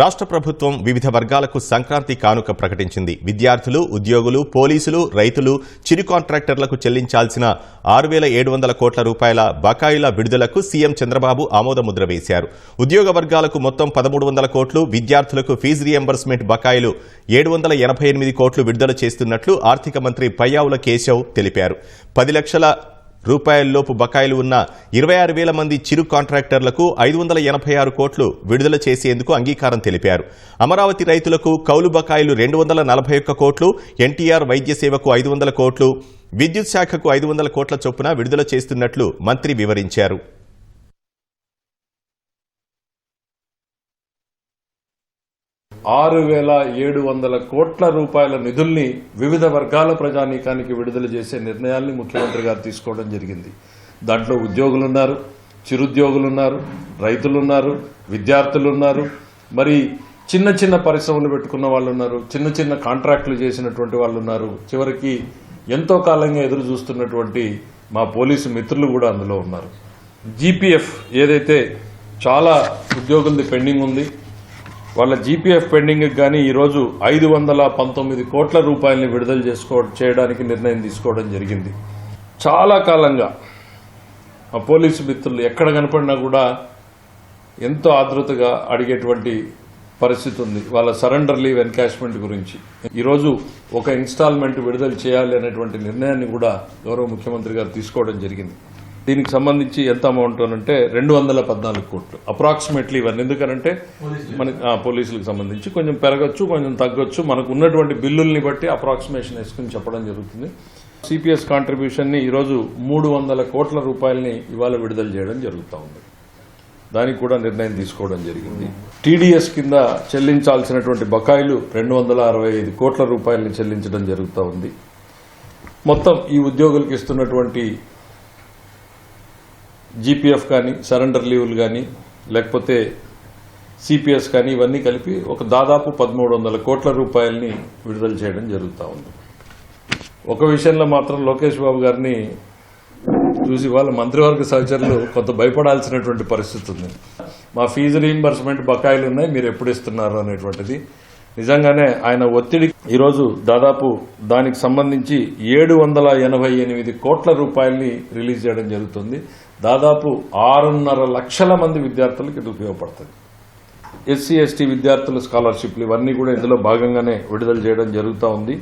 రాష్ట్ర ప్రభుత్వం వివిధ వర్గాలకు సంక్రాంతి కానుక ప్రకటించింది. విద్యార్థులు ఉద్యోగులు పోలీసులు రైతులు చిరు కాంట్రాక్టర్లకు చెల్లించాల్సిన ఆరు వేల ఏడు వందల కోట్ల రూపాయల బకాయిల విడుదలకు సీఎం చంద్రబాబు ఆమోదముద్ర వేశారు. ఉద్యోగ వర్గాలకు మొత్తం పదమూడు వందల కోట్లు విద్యార్థులకు ఫీజు రియంబర్స్మెంట్ బకాయిలు ఏడు వందల ఎనభై ఎనిమిది కోట్లు విడుదల చేస్తున్నట్లు ఆర్థిక మంత్రి పయ్యావుల కేశవ్ తెలిపారు. పది లక్షల రూపాయల్లోపు బకాయిలు ఉన్న ఇరవై ఆరు వేల మంది చిరు కాంట్రాక్టర్లకు ఐదు వందల ఎనభై ఆరు కోట్లు విడుదల చేసేందుకు అంగీకారం తెలిపారు. అమరావతి రైతులకు కౌలు బకాయిలు రెండు వందల నలభై ఒక్క కోట్లు ఎన్టీఆర్ వైద్య సేవకు ఐదు వందల కోట్లు విద్యుత్ శాఖకు ఐదు వందల కోట్ల చొప్పున విడుదల చేస్తున్నట్లు మంత్రి వివరించారు. ఆరు వేల ఏడు వందల కోట్ల రూపాయల నిధుల్ని వివిధ వర్గాల ప్రజానీకానికి విడుదల చేసే నిర్ణయాల్ని ముఖ్యమంత్రి గారు తీసుకోవడం జరిగింది. దాంట్లో ఉద్యోగులున్నారు చిరుద్యోగులున్నారు రైతులున్నారు విద్యార్థులున్నారు. విద్యార్థులు ఉన్నారు మరి చిన్న చిన్న పరిశ్రమలు పెట్టుకున్న వాళ్ళు ఉన్నారు చిన్న చిన్న కాంట్రాక్టులు చేసినటువంటి వాళ్ళు ఉన్నారు చివరికి ఎంతో కాలంగా ఎదురు చూస్తున్నటువంటి మా పోలీసు మిత్రులు కూడా అందులో ఉన్నారు. జీపీఎఫ్ ఏదైతే చాలా ఉద్యోగులది పెండింగ్ ఉంది వాళ్ళ జీపీఎఫ్ పెండింగ్ కానీ ఈరోజు ఐదు వందల పంతొమ్మిది కోట్ల రూపాయలని విడుదల చేసుకో చేయడానికి నిర్ణయం తీసుకోవడం జరిగింది. చాలా కాలంగా ఆ పోలీసు మిత్రులు ఎక్కడ కనపడినా కూడా ఎంతో ఆదృతగా అడిగేటువంటి పరిస్థితి ఉంది. వాళ్ళ సరెండర్ లీవ్ ఎన్కాష్మెంట్ గురించి. ఈరోజు ఒక ఇన్స్టాల్మెంట్ విడుదల చేయాలి అనేటువంటి నిర్ణయాన్ని కూడా గౌరవ ముఖ్యమంత్రి గారు తీసుకోవడం జరిగింది. దీనికి సంబంధించి ఎంత అమౌంట్ అంటే రెండు వందల పద్నాలుగు కోట్లు. అప్రాక్సిమేట్లీ ఇవన్నీ ఎందుకనంటే మనకి పోలీసులకు సంబంధించి కొంచెం పెరగచ్చు కొంచెం తగ్గొచ్చు. మనకు ఉన్నటువంటి బిల్లుల్ని బట్టి అప్రాక్సిమేషన్ వేసుకుని చెప్పడం జరుగుతుంది. సిపిఎస్ కాంట్రిబ్యూషన్ని ఈరోజు మూడు వందల కోట్ల రూపాయలని ఇవాళ విడుదల చేయడం జరుగుతూ ఉంది. దానికి కూడా నిర్ణయం తీసుకోవడం జరిగింది. టీడీఎస్ కింద చెల్లించాల్సినటువంటి బకాయిలు రెండు వందల అరవై ఐదు కోట్ల రూపాయలని చెల్లించడం జరుగుతూ ఉంది. మొత్తం ఈ ఉద్యోగులకు ఇస్తున్నటువంటి జీపీఎఫ్ కానీ సరెండర్ లీవులు కానీ లేకపోతే సిపిఎస్ కానీ ఇవన్నీ కలిపి ఒక దాదాపు పదమూడు వందల కోట్ల రూపాయలని విడుదల చేయడం జరుగుతూ ఉంది. ఒక విషయంలో మాత్రం లోకేష్ బాబు గారిని చూసి వాళ్ళ మంత్రివర్గ సహచరులు కొంత భయపడాల్సినటువంటి పరిస్థితి ఉంది. మా ఫీజు రీయింబర్స్మెంట్ బకాయిలు ఉన్నాయి మీరు ఎప్పుడు ఇస్తున్నారు అనేటువంటిది. నిజంగానే ఆయన ఒత్తిడి ఈరోజు దాదాపు దానికి సంబంధించి ఏడు వందల ఎనభై ఎనిమిది కోట్ల రూపాయల్ని రిలీజ్ చేయడం జరుగుతుంది. దాదాపు ఆరున్నర లక్షల మంది విద్యార్థులకు ఇది ఉపయోగపడుతుంది. ఎస్సీ ఎస్టీ విద్యార్థుల స్కాలర్షిప్లు ఇవన్నీ కూడా ఇందులో భాగంగానే విడుదల చేయడం జరుగుతూ ఉంది.